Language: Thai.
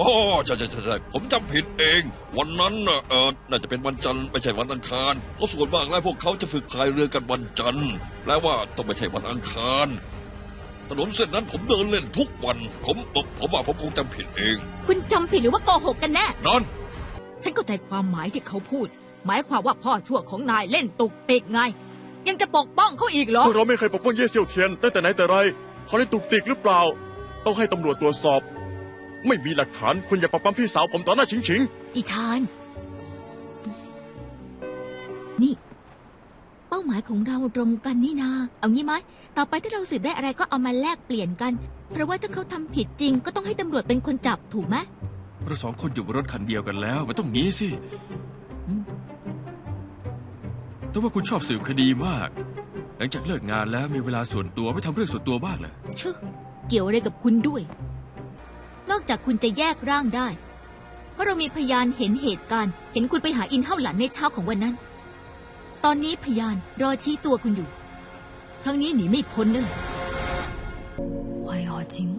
อ๋อใช่ใช่ใช่ใช่ผมจำผิดเอง วันนั้นน่ะเออน่าจะเป็นวันจันทร์ไม่ใช่วันอังคารเพราะส่วนมากแล้วพวกเขาจะฝึกพายเรือกันวันจันทร์แปลว่าต้องไม่ใช่วันอังคาร ถนนเส้นนั้นผมเดินเล่นทุกวัน ผมเอ่อผมว่าผมคงจำผิดเอง คุณจำผิดหรือว่าโกหกกันแน่ นอนฉันเข้าใจความหมายที่เขาพูด หมายความว่าพ่อชั่วของนายเล่นตุกปิกไง ยังจะปกป้องเขาอีกเหรอ พวกเราไม่เคยปกป้องเย่เซียวเทียนตั้งแต่ไหนแต่ไรเขาได้ตุกติกหรือเปล่า ต้องให้ตำรวจตรวจสอบ ไม่มีหลักฐานคุณอย่าปกป้องพี่สาวผมต่อหน้าชิงชิงอีธาน นี่ เป้าหมายของเราตรงกันนี่นา เอางี้ไหมต่อไปถ้าเราสืบได้อะไรก็เอามาแลกเปลี่ยนกัน เพราะว่าถ้าเขาทำผิดจริง ก็ต้องให้ตำรวจเป็นคนจับถูกไหมเราสองคนอยู่บนรถคันเดียวกันแล้วมันต้องงี้สิอืมแต่ว่าคุณชอบสืบคดีมาก หลังจากเลิกงานแล้วมีเวลาส่วนตัวไม่ทำเรื่องส่วนตัวบ้างเหรอชึเกี่ยวอะไรกับคุณด้วย นอกจากคุณจะแยกร่างได้ เพราะเรามีพยานเห็นเหตุการณ์ เห็นคุณไปหาอินเท่าหลันในเช้าของวันนั้น ตอนนี้พยานรอชี้ตัวคุณอยู่ ครั้งนี้หนีไม่พ้นแล้วล่ะ 为何寂寞